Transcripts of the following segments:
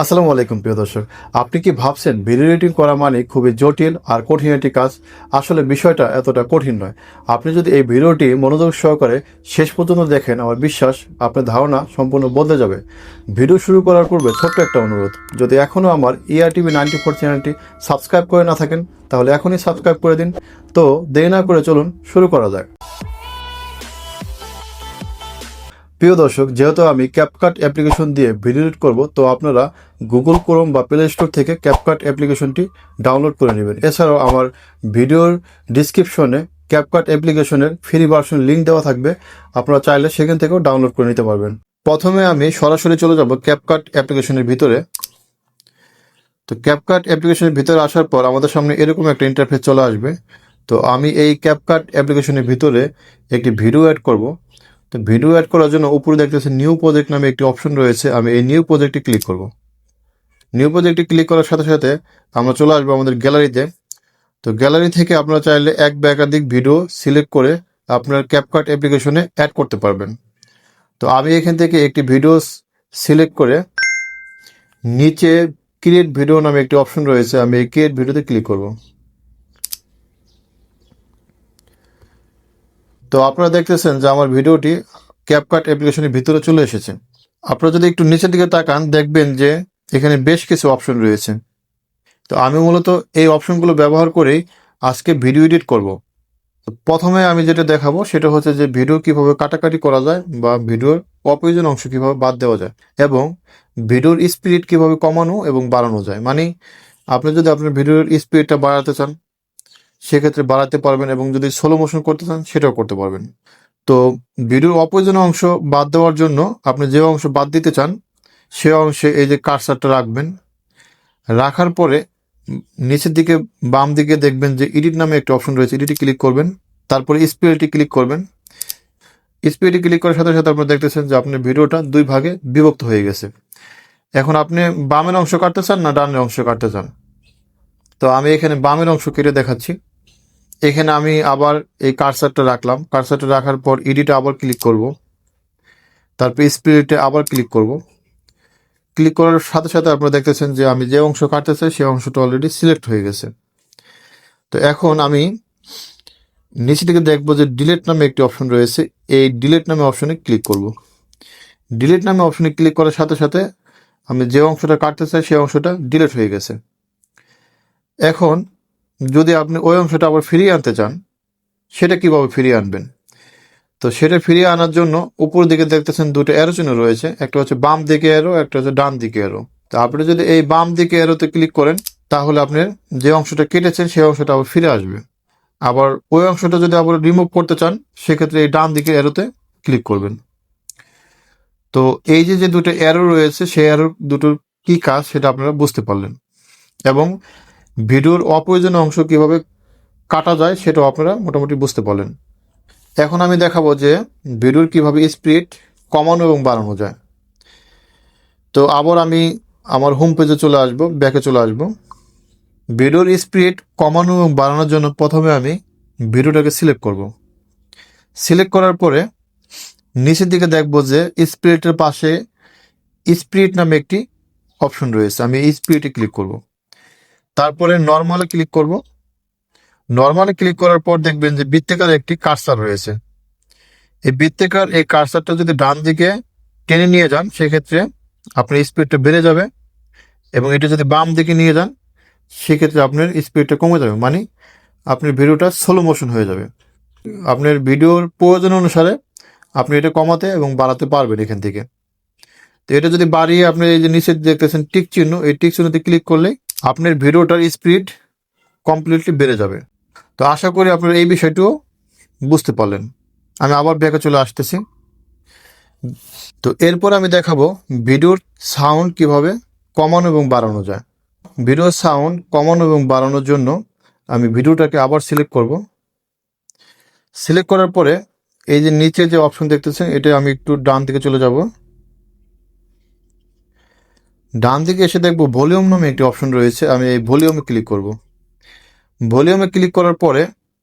আসসালামু আলাইকুম, প্রিয় দর্শক। আপনি কি ভাবছেন ভিডিও এডিটিং করা মানে খুবই জটিল আর কঠিন একটি কাজ? আসলে বিষয়টা এতটা কঠিন নয়। আপনি যদি এই ভিডিওটি মনোযোগ সহকারে শেষ পর্যন্ত দেখেন, আমার বিশ্বাস আপনার ধারণা সম্পূর্ণ বদলে যাবে। ভিডিও শুরু করার পূর্বে ছোট্ট একটা অনুরোধ। যদি এখনও আমার E ER TV ninety four চ্যানেলটি সাবস্ক্রাইব করে না থাকেন, তাহলে এখনই সাবস্ক্রাইব করে দিন। তো দেরি না করে চলুন, শুরু করা যাক। প্রিয় দর্শক, যেহেতু আমি ক্যাপকাট অ্যাপ্লিকেশন দিয়ে ভিডিও এডিট করব, তো আপনারা গুগল ক্রোম বা প্লে স্টোর থেকে ক্যাপকাট অ্যাপ্লিকেশনটি ডাউনলোড করে নেবেন। এছাড়াও আমার ভিডিওর ডিসক্রিপশনে ক্যাপকাট অ্যাপ্লিকেশনের ফ্রি ভার্সন লিঙ্ক দেওয়া থাকবে। আপনারা চাইলে সেখান থেকেও ডাউনলোড করে নিতে পারবেন। প্রথমে আমি সরাসরি চলে যাব ক্যাপকাট অ্যাপ্লিকেশনের ভিতরে। তো ক্যাপকাট অ্যাপ্লিকেশনের ভিতরে আসার পর আমাদের সামনে এরকম একটা ইন্টারফেস চলে আসবে। তো আমি এই ক্যাপকাট অ্যাপ্লিকেশনের ভিতরে একটি ভিডিও অ্যাড করব। তো ভিডিও অ্যাড করার জন্য উপরে দেখতে দেখতেছে নিউ প্রজেক্ট নামে একটি অপশন রয়েছে, আমি এই নিউ প্রজেক্টে ক্লিক করব। নিউ প্রজেক্টে ক্লিক করার সাথে সাথে আমরা চলে আসব আমাদের গ্যালারিতে তো। গ্যালারি থেকে আপনারা চাইলে এক বা একাধিক ভিডিও সিলেক্ট করে আপনার ক্যাপকাট অ্যাপ্লিকেশনে অ্যাড করতে পারবেন। তো আমি এখান থেকে একটি ভিডিও সিলেক্ট করে নিচে ক্রিয়েট ভিডিও নামে একটি অপশন রয়েছে, আমি এই ক্রিয়েট ভিডিওতে ক্লিক করব। তো আপনারা দেখতেছেন যে আমার ভিডিওটি ক্যাপকাট অ্যাপ্লিকেশনের ভিতরে চলে এসেছে। আপনারা যদি একটু নিচের দিকে তাকান, দেখবেন যে এখানে বেশ কিছু অপশন রয়েছে। তো আমি মূলত এই অপশনগুলো ব্যবহার করেই আজকে ভিডিও এডিট করব। তো প্রথমে আমি যেটা দেখাবো, সেটা হচ্ছে যে ভিডিও কীভাবে কাটাকাটি করা যায় বা ভিডিওর অপ্রয়োজন অংশ কীভাবে বাদ দেওয়া যায় এবং ভিডিওর স্পিড কীভাবে কমানো এবং বাড়ানো যায়। মানে আপনি যদি আপনার ভিডিওর স্পিডটা বাড়াতে চান সেক্ষেত্রে বাড়াতে পারবেন এবং যদি স্লো মোশন করতে চান, সেটাও করতে পারবেন। তো ভিডিওর অপ্রয়োজনীয় অংশ বাদ দেওয়ার জন্য আপনি যে অংশ বাদ দিতে চান, সে অংশে এই যে কারসারটা রাখবেন। রাখার পরে নিচের দিকে বাম দিকে দেখবেন যে এডিট নামে একটা অপশন রয়েছে এডিটে ক্লিক করবেন। তারপরে স্পিডটি ক্লিক করবেন। স্পিডে ক্লিক করার সাথে সাথে আপনি দেখতেছেন যে আপনার ভিডিওটা দুই ভাগে বিভক্ত হয়ে গেছে। এখন আপনি বামের অংশ কাটতে চান না ডানের অংশ কাটতে চান? তো আমি এখানে বামের অংশ কেটে দেখাচ্ছি। এখানে আমি আবার এই কারসারটা রাখলাম। কারসারটা রাখার পর এডিটে আবার ক্লিক করব। তারপর স্পিরিটে আবার ক্লিক করব। ক্লিক করার সাথে সাথে আপনারা দেখতেছেন যে আমি যে অংশ কাটতে চাই সেই অংশটা অলরেডি সিলেক্ট হয়ে গেছে। তো এখন আমি নিচে থেকে দেখব যে ডিলেট নামে একটি অপশন রয়েছে। এই ডিলেট নামে অপশনে ক্লিক করব। ডিলেট নামে অপশনে ক্লিক করার সাথে সাথে আমি যে অংশটা কাটতে চাই, সেই অংশটা ডিলেট হয়ে গেছে। এখন যদি আপনি ওই অংশটা আবার ফিরিয়ে আনতে চান, সেটা কীভাবে ফিরিয়ে আনবেন? তো সেটা ফিরিয়ে আনার জন্য উপর দিকে দেখতেছেন দুটো অ্যারো চিহ্ন রয়েছে। একটা হচ্ছে বাম দিকে অ্যারো একটা হচ্ছে ডান দিকে অ্যারো তো আপনি যদি এই বাম দিকে অ্যারোতে ক্লিক করেন, তাহলে আপনার যে অংশটা কেটেছেন, সেই অংশটা আবার ফিরে আসবে। আবার ওই অংশটা যদি আবার রিমুভ করতে চান, সেক্ষেত্রে এই ডান দিকে অ্যারোতে ক্লিক করবেন। তো এই যে যে দুটো অ্যারো রয়েছে, সেই অ্যারো দুটোর কি কাজ, সেটা আপনারা বুঝতে পারলেন। এবং ভিডিওর অপ্রয়োজনীয় অংশ কীভাবে কাটা যায় সেটাও আপনারা মোটামুটি বুঝতে পারলেন। এখন আমি দেখাবো যে ভিডিওর কীভাবে স্পিড কমানো এবং বাড়ানো যায়। তো আবার আমি আমার হোম পেজে চলে আসব ব্যাকে চলে আসব। ভিডিওর স্পিড কমানো এবং বাড়ানোর জন্য প্রথমে আমি ভিডিওটাকে সিলেক্ট করব। সিলেক্ট করার পরে নিচের দিকে দেখব যে স্পিরিটের পাশে স্পিরিট নামে একটি অপশন রয়েছে। আমি স্পিরিটে ক্লিক করব। তারপরে নর্মালে ক্লিক করব। নর্মালে ক্লিক করার পর দেখবেন যে বৃত্তাকার একটি কার্সার রয়েছে। এই বৃত্তাকার, এই কার্সারটা যদি ডান দিকে টেনে নিয়ে যান, সেক্ষেত্রে আপনার স্পিডটা বেড়ে যাবে এবং এটা যদি বাম দিকে নিয়ে যান, সেক্ষেত্রে আপনার স্পিডটা কমে যাবে। মানে আপনার ভিডিওটা স্লো মোশন হয়ে যাবে। আপনার ভিডিওর প্রয়োজন অনুসারে আপনি এটা কমাতে এবং বাড়াতে পারবেন এখান থেকে। তো এটা যদি বাড়িয়ে আপনি এই যে নিচে দেখতেছেন টিক চিহ্ন, এই টিক চিহ্নতে ক্লিক করলে আপনার ভিডিওটার স্পিড কমপ্লিটলি বেড়ে যাবে। তো আশা করি আপনারা এই বিষয়টিও বুঝতে পারলেন। আমি আবার ব্যাকে চলে আসতেছি। তো এরপর আমি দেখাবো ভিডিওর সাউন্ড কীভাবে কমানো এবং বাড়ানো যায়। ভিডিওর সাউন্ড কমানো এবং বাড়ানোর জন্য আমি ভিডিওটাকে আবার সিলেক্ট করব। সিলেক্ট করার পরে এই যে নিচে যে অপশন দেখতেছেন, এটা আমি একটু ডান দিকে চলে যাব। ডান দিকে এসে দেখব ভলিউম নামে একটি অপশন রয়েছে আমি এই ভলিউমে ক্লিক করব। ভলিউমে ক্লিক করার পরে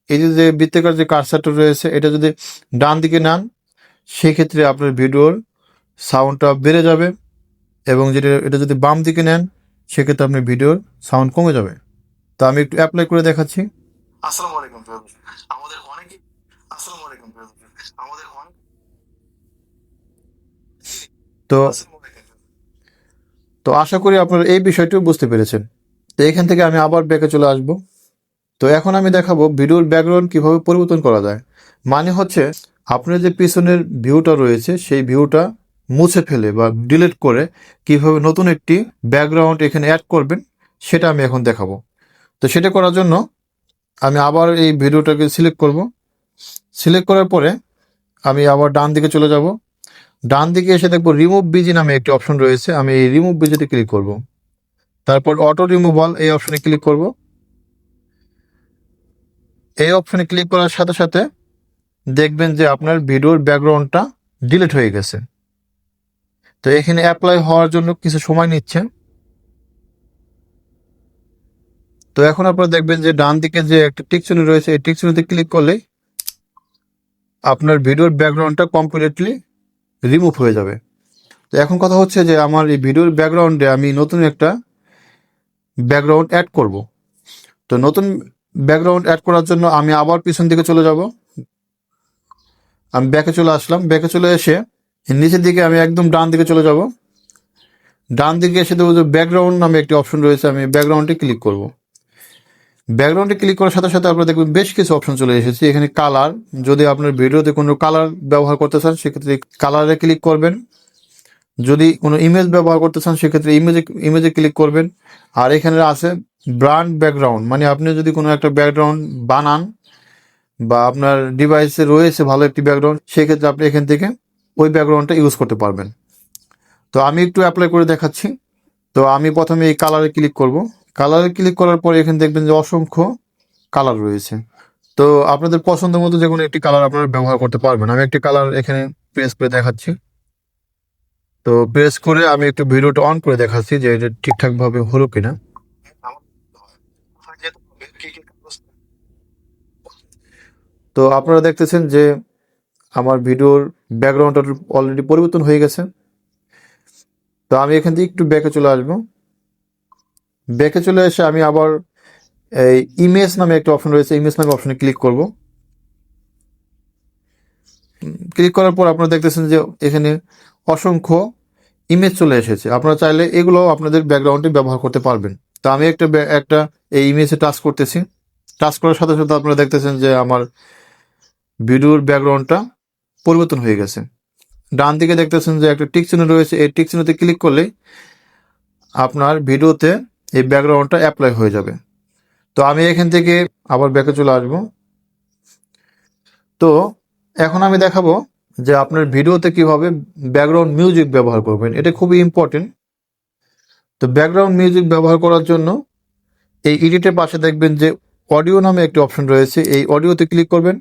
এই যে যে বৃত্তাকার যে কারসারটা রয়েছে এটা যদি ডান দিকে নেন সেক্ষেত্রে আপনার ভিডিওর সাউন্ডটা বেড়ে যাবে এবং যেটা এটা যদি বাম দিকে নেন সেক্ষেত্রে আপনার ভিডিওর সাউন্ড কমে যাবে। তো আমি একটু অ্যাপ্লাই করে দেখাচ্ছি। আসসালামু আলাইকুম আমাদের অনেকে আসসালামু আলাইকুম আমাদের অনেক তো। তো আশা করি আপনারা এই বিষয়টিও বুঝতে পেরেছেন। তো এখান থেকে আমি আবার ব্যাকে চলে আসব। তো এখন আমি দেখাবো ভিডিওর ব্যাকগ্রাউন্ড কীভাবে পরিবর্তন করা যায়। মানে হচ্ছে, আপনার যে পিছনের ভিউটা রয়েছে, সেই ভিউটা মুছে ফেলে বা ডিলিট করে কীভাবে নতুন একটি ব্যাকগ্রাউন্ড এখানে অ্যাড করবেন, সেটা আমি এখন দেখাবো। তো সেটা করার জন্য আমি আবার এই ভিডিওটাকে সিলেক্ট করব। সিলেক্ট করার পরে আমি আবার ডান দিকে চলে যাব। ডান দিকে এসে দেখব রিমুভ বিজি নামে একটি অপশন রয়েছে। আমি এই রিমুভ বিজিতে ক্লিক করব। তারপর অটো রিমুভাল এই অপশনে ক্লিক করব। এই অপশনে ক্লিক করার সাথে সাথে দেখবেন যে আপনার ভিডিওর ব্যাকগ্রাউন্ডটা ডিলিট হয়ে গেছে। তো এখানে অ্যাপ্লাই হওয়ার জন্য কিছু সময় নিচ্ছে। তো এখন আপনারা দেখবেন যে ডান দিকে যে একটা টিকচুনি রয়েছে, এই টিকচুনিতে ক্লিক করলেই আপনার ভিডিওর ব্যাকগ্রাউন্ডটা কমপ্লিটলি রিমুভ হয়ে যাবে। তো এখন কথা হচ্ছে যে আমার এই ভিডিওর ব্যাকগ্রাউন্ডে আমি নতুন একটা ব্যাকগ্রাউন্ড অ্যাড করব। তো নতুন ব্যাকগ্রাউন্ড অ্যাড করার জন্য আমি আবার পিছন দিকে চলে যাব। আমি ব্যাকে চলে আসলাম। ব্যাকে চলে এসে নিচের দিকে আমি একদম ডান দিকে চলে যাব। ডান দিকে এসে দেবো যে ব্যাকগ্রাউন্ড নামে একটি অপশন রয়েছে। আমি ব্যাকগ্রাউন্ডে ক্লিক করব। ব্যাকগ্রাউন্ডে ক্লিক করার সাথে সাথে আপনারা দেখবেন বেশ কিছু অপশন চলে এসেছে। এখানে কালার যদি আপনার ভিডিওতে কোনো কালার ব্যবহার করতে চান, সেক্ষেত্রে কালারে ক্লিক করবেন। যদি কোনো ইমেজ ব্যবহার করতে চান, সেক্ষেত্রে ইমেজে ইমেজে ক্লিক করবেন। আর এখানে আছে ব্র্যান্ড ব্যাকগ্রাউন্ড মানে আপনি যদি কোনো একটা ব্যাকগ্রাউন্ড বানান বা আপনার ডিভাইসে রয়েছে ভালো একটি ব্যাকগ্রাউন্ড সেক্ষেত্রে আপনি এখান থেকে ওই ব্যাকগ্রাউন্ডটা ইউজ করতে পারবেন। তো আমি একটু অ্যাপ্লাই করে দেখাচ্ছি। তো আমি প্রথমে এই কালারে ক্লিক করব। কালারে ক্লিক করার পরে এখানে দেখবেন যে অসংখ্য কালার রয়েছে। তো আপনাদের পছন্দ মতো যে কোনো একটি কালার আপনারা ব্যবহার করতে পারবেন। আমি একটি কালার এখানে প্রেস করে দেখাচ্ছি। তো প্রেস করে আমি একটু ভিডিওটা অন করে দেখাচ্ছি যে এটা ঠিকঠাক ভাবে হলো কিনা। তো আপনারা দেখতেছেন যে আমার ভিডিওর ব্যাকগ্রাউন্ডটা অলরেডি পরিবর্তন হয়ে গেছে। তো আমি এখান থেকে একটু ব্যাকে চলে আসব। ব্যাকে চলে এসে আমি আবার এই ইমেজ নামে একটা অপশন রয়েছে। ইমেজ নামে অপশনে ক্লিক করব। ক্লিক করার পর আপনারা দেখতেছেন যে এখানে অসংখ্য ইমেজ চলে এসেছে। আপনারা চাইলে এগুলো আপনাদের ব্যাকগ্রাউন্ডে ব্যবহার করতে পারবেন। তো আমি একটা একটা এই ইমেজে টাচ করতেছি। টাচ করার সাথে সাথে আপনারা দেখতেছেন যে আমার ভিডিওর ব্যাকগ্রাউন্ডটা পরিবর্তন হয়ে গেছে। ডান দিকে দেখতেছেন যে একটা টিক রয়েছে। এই টিক ক্লিক করলেই আপনার ভিডিওতে এই ব্যাকগ্রাউন্ডটা অ্যাপ্লাই হয়ে যাবে। তো আমি এখান থেকে আবার ব্যাকে চলে আসব। তো এখন আমি দেখাবো যে আপনার ভিডিওতে কীভাবে ব্যাকগ্রাউন্ড মিউজিক ব্যবহার করবেন। এটা খুবই ইম্পর্টেন্ট তো ব্যাকগ্রাউন্ড মিউজিক ব্যবহার করার জন্য এই এডিটের পাশে দেখবেন যে অডিও নামে একটি অপশন রয়েছে। এই অডিওতে ক্লিক করবেন।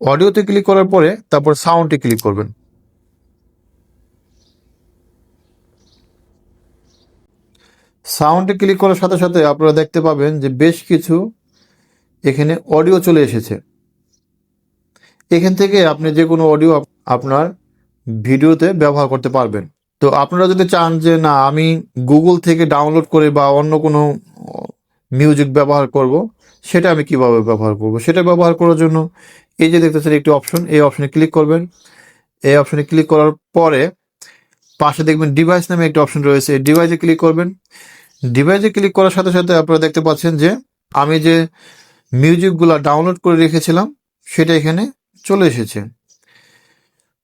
অডিওতে ক্লিক করার পরে তারপর সাউন্ডে ক্লিক করবেন। সাউন্ডে ক্লিক করার সাথে সাথে আপনারা দেখতে পাবেন যে বেশ কিছু এখানে অডিও চলে এসেছে। এখান থেকে আপনি যে কোনো অডিও আপনার ভিডিওতে ব্যবহার করতে পারবেন। তো আপনারা যদি চান যে না, আমি গুগল থেকে ডাউনলোড করে বা অন্য কোনো মিউজিক ব্যবহার করব, সেটা আমি কীভাবে ব্যবহার করব? সেটা ব্যবহার করার জন্য এই যে দেখতেছেন একটি অপশন, এই অপশনে ক্লিক করবেন। এই অপশনে ক্লিক করার পরে পাশে দেখবেন ডিভাইস নামে একটি অপশন রয়েছে। ডিভাইসে ক্লিক করবেন। ডিভাইসে ক্লিক করার সাথে সাথে আপনারা দেখতে পাচ্ছেন যে, আমি যে মিউজিকগুলো ডাউনলোড করে রেখেছিলাম, সেটা এখানে চলে এসেছে।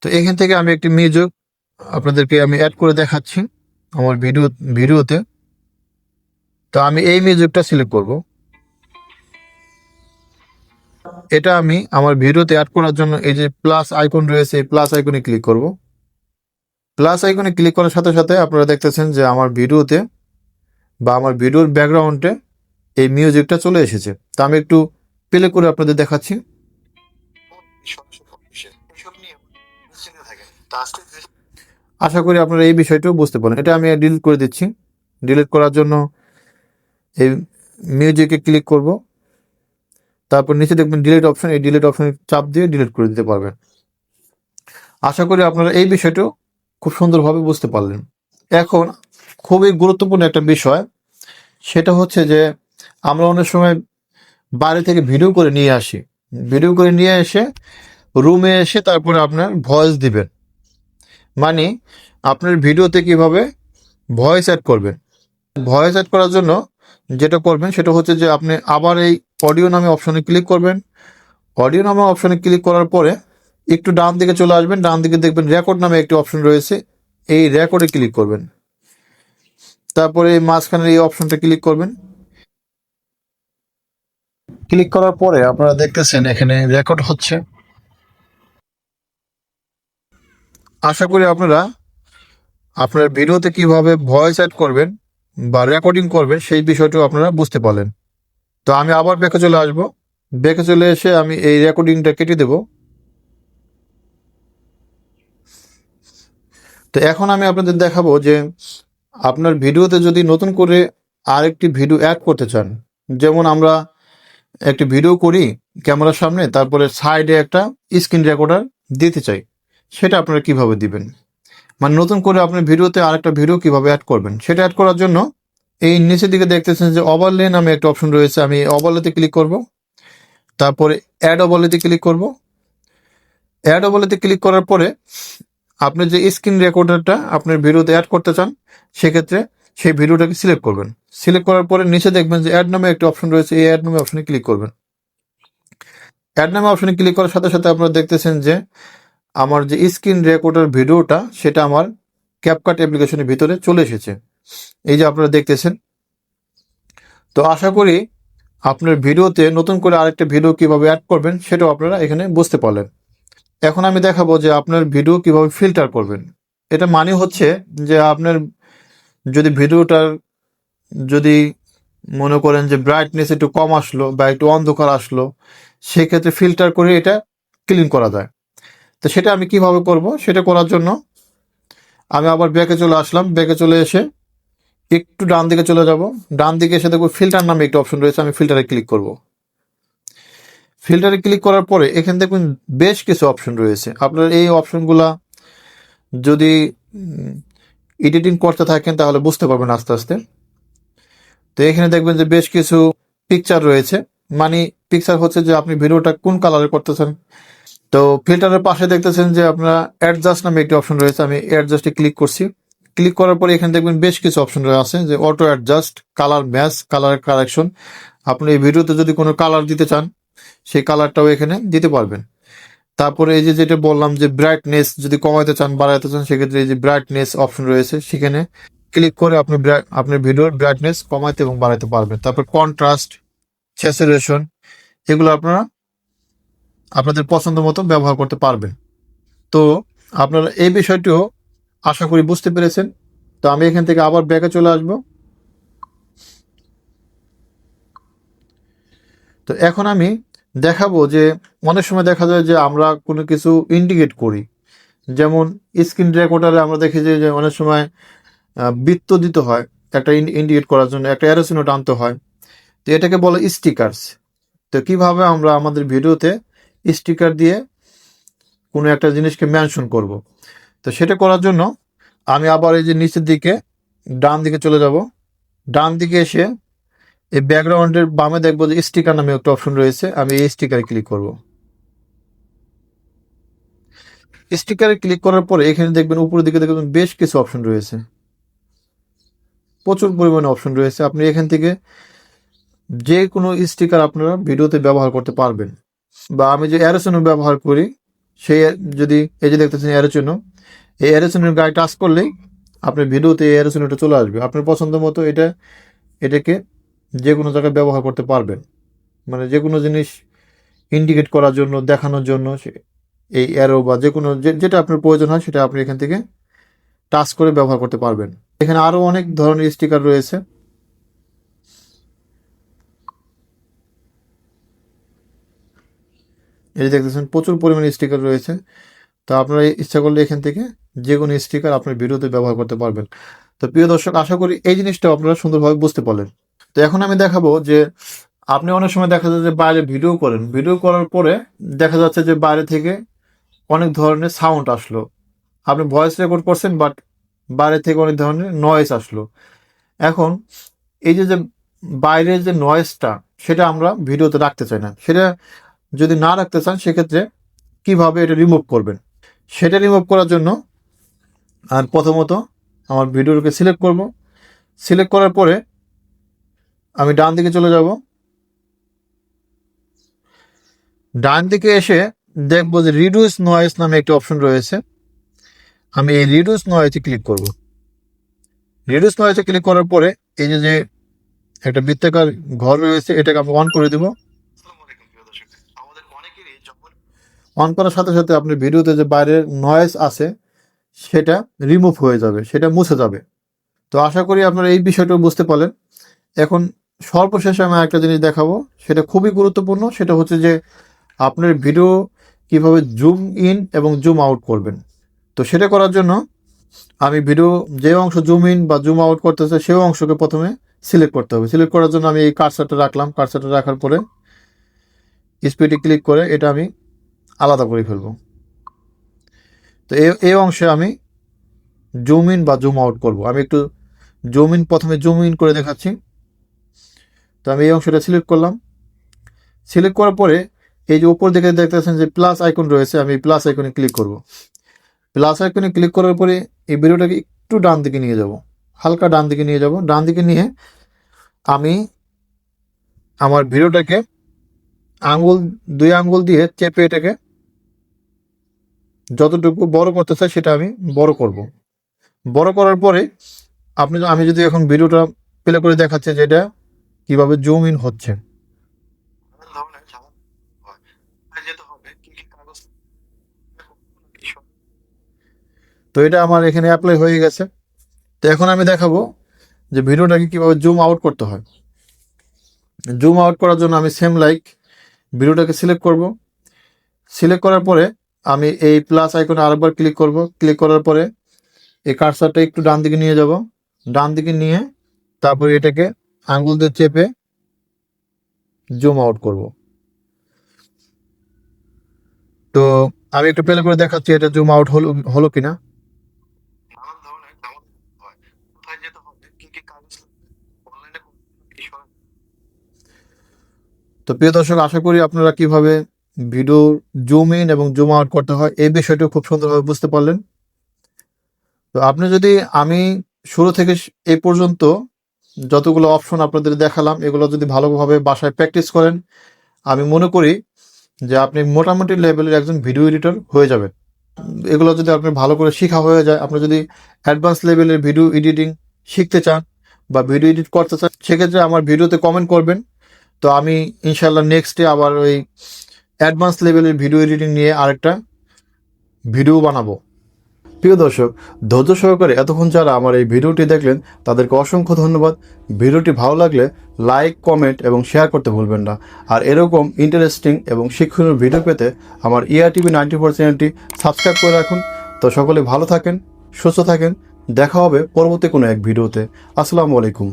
তো এখান থেকে আমি একটি মিউজিক আপনাদেরকে আমি অ্যাড করে দেখাচ্ছি আমার ভিডিও ভিডিওতে তো আমি এই মিউজিকটা সিলেক্ট করব। এটা আমি আমার ভিডিওতে অ্যাড করার জন্য এই যে প্লাস আইকন রয়েছে, এই প্লাস আইকনে ক্লিক করব। প্লাস আইকনে ক্লিক করার সাথে সাথে আপনারা দেখতেছেন যে আমার ভিডিওতে বা আমার ভিডিওর ব্যাকগ্রাউন্ডে এই মিউজিকটা চলে এসেছে। তা আমি একটু প্লে করে আপনাদের দেখাচ্ছি। আশা করি আপনারা এই বিষয়টাও বুঝতে পারেন এটা আমি ডিলিট করে দিচ্ছি। ডিলিট করার জন্য এই মিউজিকে ক্লিক করব। তারপর নিচে দেখবেন ডিলিট অপশন এই ডিলিট অপশনে চাপ দিয়ে ডিলিট করে দিতে পারবেন। আশা করি আপনারা এই বিষয়টাও খুব সুন্দরভাবে বুঝতে পারলেন। এখন খুবই গুরুত্বপূর্ণ একটা বিষয়, সেটা হচ্ছে যে আমরা অনেক সময় বাইরে থেকে ভিডিও করে নিয়ে আসি। ভিডিও করে নিয়ে এসে রুমে এসে তারপরে আপনার ভয়েস দিবেন। মানে আপনার ভিডিওতে কীভাবে ভয়েস অ্যাড করবেন। ভয়েস অ্যাড করার জন্য যেটা করবেন সেটা হচ্ছে যে আপনি আবার এই অডিও নামে অপশনে ক্লিক করবেন। অডিও নামে অপশনে ক্লিক করার পরে একটু ডান দিকে চলে আসবেন, ডান দিকে দেখবেন রেকর্ড নামে একটি অপশন রয়েছে। এই রেকর্ডে ক্লিক করবেন। তারপরে মাঝখানের এই অপশনটা ক্লিক করবেন। ক্লিক করার পরে আপনারা দেখতেছেন এখানে রেকর্ড হচ্ছে। আশা করি আপনারা আপনার ভিডিওতে কীভাবে ভয়েস অ্যাড করবেন বা রেকর্ডিং করবেন সেই বিষয়টাও আপনারা বুঝতে পারলেন। তো আমি আবার ব্যাকে চলে আসব। ব্যাকে চলে এসে আমি এই রেকর্ডিংটা কেটে দেব। তো এখন আমি আপনাদের দেখাবো যে আপনার ভিডিওতে যদি নতুন করে আরেকটি ভিডিও অ্যাড করতে চান, যেমন আমরা একটি ভিডিও করি ক্যামেরার সামনে, তারপরে সাইডে একটা স্ক্রিন রেকর্ডার দিতে চাই, সেটা আপনারা কীভাবে দিবেন? মানে নতুন করে আপনার ভিডিওতে আরেকটা ভিডিও কীভাবে অ্যাড করবেন, সেটা অ্যাড করার জন্য এই নিচের দিকে দেখতেছেন যে ওভারলে নামে একটা অপশন রয়েছে, আমি ওভারলেতে ক্লিক করব, তারপরে অ্যাড ওভারলেতে ক্লিক করব। অ্যাড ওভারলেতে ক্লিক করার পরে আপনি যে স্ক্রিন রেকর্ডারটা আপনার ভিডিওতে অ্যাড করতে চান, সেক্ষেত্রে সেই ভিডিওটাকে সিলেক্ট করবেন। সিলেক্ট করার পরে নিচে দেখবেন যে অ্যাড নামে একটা অপশন রয়েছে, এই অ্যাড নামে অপশনে ক্লিক করবেন। অ্যাড নামে অপশনে ক্লিক করার সাথে সাথে আপনারা দেখতেছেন যে আমার যে স্ক্রিন রেকর্ডার ভিডিওটা, সেটা আমার ক্যাপকাট অ্যাপ্লিকেশনের ভিতরে চলে এসেছে। এই যে আপনারা দেখতেছেন। তো আশা করি আপনার ভিডিওতে নতুন করে আরেকটা ভিডিও কীভাবে অ্যাড করবেন, সেটাও আপনারা এখানে বুঝতে পারলেন। এখন আমি দেখাবো যে আপনার ভিডিও কীভাবে ফিল্টার করবেন। এটা মানে হচ্ছে যে আপনার যদি ভিডিওটার যদি মনে করেন যে ব্রাইটনেস একটু কম আসলো বা একটু অন্ধকার আসলো, সেক্ষেত্রে ফিল্টার করে এটা ক্লিন করা যায়। তো সেটা আমি কীভাবে করব? সেটা করার জন্য আমি আবার ব্যাকে চলে আসলাম। ব্যাকে চলে এসে একটু ডান দিকে চলে যাব। ডান দিকে এসে দেখব ফিল্টার নামে একটা অপশন রয়েছে, আমি ফিল্টারে ক্লিক করব। ফিল্টারে ক্লিক করার পরে এখানে দেখবেন বেশ কিছু অপশন রয়েছে। আপনার এই অপশনগুলা যদি এডিটিং করতে থাকেন তাহলে বুঝতে পারবেন আস্তে আস্তে। তো এখানে দেখবেন যে বেশ কিছু পিকচার রয়েছে। মানে পিকচার হচ্ছে যে আপনি ভিডিওটা কোন কালারে করতেছেন। তো ফিল্টারের পাশে দেখতেছেন যে আপনারা অ্যাডজাস্ট নামে একটি অপশন রয়েছে। আমি অ্যাডজাস্টে ক্লিক করছি। ক্লিক করার পরে এখানে দেখবেন বেশ কিছু অপশন আছে যে auto adjust colour match colour correction আপনি এই ভিডিওতে যদি কোনো কালার দিতে চান সেই কালারটাও এখানে দিতে পারবেন। তারপরে এই যে যেটা বললাম যে ব্রাইটনেস যদি কমাইতে চান, বাড়াইতে চান, সেক্ষেত্রে এই যে ব্রাইটনেস অপশন রয়েছে, সেখানে ক্লিক করে আপনি আপনার ভিডিওর ব্রাইটনেস কমাইতে এবং বাড়াইতে পারবেন। তারপর কন্ট্রাস্ট স্যাচুরেশন এগুলো আপনারা আপনাদের পছন্দ মতো ব্যবহার করতে পারবেন। তো আপনারা এই বিষয়টিও আশা করি বুঝতে পেরেছেন। তো আমি এখান থেকে আবার ব্যাকে চলে আসব। তো এখন আমি দেখাবো যে অনেক সময় দেখা যায় যে আমরা কোনো কিছু ইন্ডিকেট করি। যেমন স্ক্রিন রেকর্ডারে আমরা দেখি যে অনেক সময় বৃত্ত দিতে হয়, একটা ইন্ডিকেট করার জন্য, একটা অ্যারোসিনো টানতে হয়। তো এটাকে বলে স্টিকারস। তো কীভাবে আমরা আমাদের ভিডিওতে স্টিকার দিয়ে কোনো একটা জিনিসকে মেনশন করব? তো সেটা করার জন্য আমি আবার এই যে নিচের দিকে ডান দিকে চলে যাব। ডান দিকে এসে এই ব্যাকগ্রাউন্ডের বামে দেখব যে স্টিকার নামে একটা অপশন রয়েছে, আমি এই স্টিকারে ক্লিক করব। স্টিকারে ক্লিক করার পরে এখানে দেখবেন উপরের দিকে দেখবেন বেশ কিছু অপশন রয়েছে। প্রচুর পরিমাণে অপশন রয়েছে। আপনি এখান থেকে যে কোনো স্টিকার আপনারা ভিডিওতে ব্যবহার করতে পারবেন। বা আমি যে অ্যারোসোনো ব্যবহার করি, সেই যদি, এই যে দেখতেছেন অ্যারোসোনো এই অ্যারোসোনের গায়ে টাচ করলেই আপনার ভিডিওতে এই অ্যারোসোনোটা চলে আসবে। আপনার পছন্দ মতো এটা, এটাকে যে কোনো জায়গায় ব্যবহার করতে পারবেন। মানে যে কোনো জিনিস ইন্ডিকেট করার জন্য, দেখানোর জন্য এই অ্যারো বা যে কোনো যেটা আপনার প্রয়োজন হয় সেটা আপনি এখান থেকে টাচ করে ব্যবহার করতে পারবেন। এখানে আরও অনেক ধরনের স্টিকার রয়েছে। এই দেখতেছেন, প্রচুর পরিমাণে স্টিকার রয়েছে। তো আপনারা ইচ্ছা করলে এখান থেকে যে কোনো স্টিকার আপনার ভিডিওতে ব্যবহার করতে পারবেন। তো প্রিয় দর্শক, আশা করি এই জিনিসটা আপনারা সুন্দরভাবে বুঝতে পারলেন। তো এখন আমি দেখাবো যে আপনি অনেক সময় দেখা যায় যে বাইরে ভিডিও করেন। ভিডিও করার পরে দেখা যাচ্ছে যে বাইরে থেকে অনেক ধরনের সাউন্ড আসলো। আপনি ভয়েস রেকর্ড করছেন বাট বাইরে থেকে অনেক ধরনের নয়েজ আসলো। এখন এই যে যে বাইরের যে নয়েজটা সেটা আমরা ভিডিওতে রাখতে চাই না। সেটা যদি না রাখতে চান, সেক্ষেত্রে কীভাবে এটা রিমুভ করবেন? সেটা রিমুভ করার জন্য আর প্রথমত আমার ভিডিওটাকে সিলেক্ট করব। সিলেক্ট করার পরে আমি ডান দিকে চলে যাব। ডান দিকে এসে দেখব যে রিডিউস নয়েজ নামে একটি অপশন রয়েছে। আমি এই রিডিউস নয়েজে ক্লিক করব। রিডিউস নয়েজে ক্লিক করার পরে এই যে যে একটা বৃত্তাকার ঘর রয়েছে এটাকে আমি অন করে দেব। অন করার সাথে সাথে আপনার ভিডিওতে যে বাইরের নয়েজ আছে সেটা রিমুভ হয়ে যাবে সেটা মুছে যাবে। তো আশা করি আপনারা এই বিষয়টা বুঝতে পারলেন। এখন সর্বশেষে আমি একটা জিনিস দেখাবো। সেটা খুবই গুরুত্বপূর্ণ। সেটা হচ্ছে যে আপনার ভিডিও কীভাবে জুম ইন এবং জুম আউট করবেন। তো সেটা করার জন্য আমি ভিডিও যে অংশ জুম ইন বা জুম আউট করতেছে সেই অংশকে প্রথমে সিলেক্ট করতে হবে। সিলেক্ট করার জন্য আমি এই কার্সারটা রাখলাম। কার্সারটা রাখার পরে স্পিডে ক্লিক করে এটা আমি আলাদা করে ফেলব। তো এই অংশে আমি জুম ইন বা জুম আউট করব। আমি একটু জুম ইন, প্রথমে জুম ইন করে দেখাচ্ছি। তো আমি এই অংশটা সিলেক্ট করলাম। সিলেক্ট করার পরে এই যে উপর দিকে দেখতেছেন যে প্লাস আইকন রয়েছে, আমি প্লাস আইকনে ক্লিক করব। প্লাস আইকনে ক্লিক করার পরে এই ভিডিওটাকে একটু ডান দিকে নিয়ে যাব। হালকা ডান দিকে নিয়ে যাব। ডান দিকে নিয়ে আমি আমার ভিডিওটাকে আঙ্গুল, দুই আঙ্গুল দিয়ে চেপে এটাকে যতটুকু বড় করতে চাই সেটা আমি বড় করব। বড় করার পরে আপনি, আমি যদি এখন ভিডিওটা প্লে করে দেখাচ্ছি যে এটা কীভাবে জুম ইন হচ্ছে? তো এটা আমার এখানে অ্যাপ্লাই হয়ে গেছে। তো এখন আমি দেখাবো যে ভিডিওটাকে কীভাবে জুম আউট করতে হয়। জুম আউট করার জন্য আমি সেম লাইক ভিডিওটাকে সিলেক্ট করব। সিলেক্ট করার পরে আমি এই প্লাস আইকনে আরেকবার ক্লিক করব। ক্লিক করার পরে এই কার্সারটা একটু ডান দিকে নিয়ে যাব। ডান দিকে নিয়ে তারপরে এটাকে আঙ্গুল দিয়ে চেপে জুম আউট করব। তো আমি একটু প্লে করে দেখাচ্ছি, এটা জুম আউট হলো হলো কিনা। তো প্রিয় দর্শক, আশা করি আপনারা কীভাবে ভিডিও জুম ইন এবং জুম আউট করতে হয়, এই বিষয়টিও খুব সুন্দরভাবে বুঝতে পারলেন। তো আপনি যদি আমি শুরু থেকে এই পর্যন্ত যতগুলো অপশন আপনাদের দেখালাম, এগুলো যদি ভালোভাবে বাসায় প্র্যাকটিস করেন, আমি মনে করি যে আপনি মোটামুটি লেভেলের একজন ভিডিও এডিটর হয়ে যাবেন। এগুলো যদি আপনি ভালো করে শেখা হয়ে যায়, আপনি যদি অ্যাডভান্স লেভেলের ভিডিও এডিটিং শিখতে চান বা ভিডিও এডিট করতে চান, সেক্ষেত্রে আমার ভিডিওতে কমেন্ট করবেন। তো আমি ইনশাল্লাহ নেক্সট আবার ওই অ্যাডভান্স লেভেলের ভিডিও এডিটিং নিয়ে আরেকটা ভিডিও বানাবো। প্রিয় দর্শক, ধৈর্য সহকারে এতক্ষণ যারা আমার এই ভিডিওটি দেখলেন, তাদেরকে অসংখ্য ধন্যবাদ। ভিডিওটি ভালো লাগলে লাইক, কমেন্ট এবং শেয়ার করতে ভুলবেন না। আর এরকম ইন্টারেস্টিং এবং শিক্ষণীয় ভিডিও পেতে আমার ইআর টিভি নাইনটি ফোর চ্যানেলটি সাবস্ক্রাইব করে রাখুন। তো সকলে ভালো থাকেন, সুস্থ থাকেন। দেখা হবে পরবর্তী কোনো এক ভিডিওতে। আসসালামু আলাইকুম।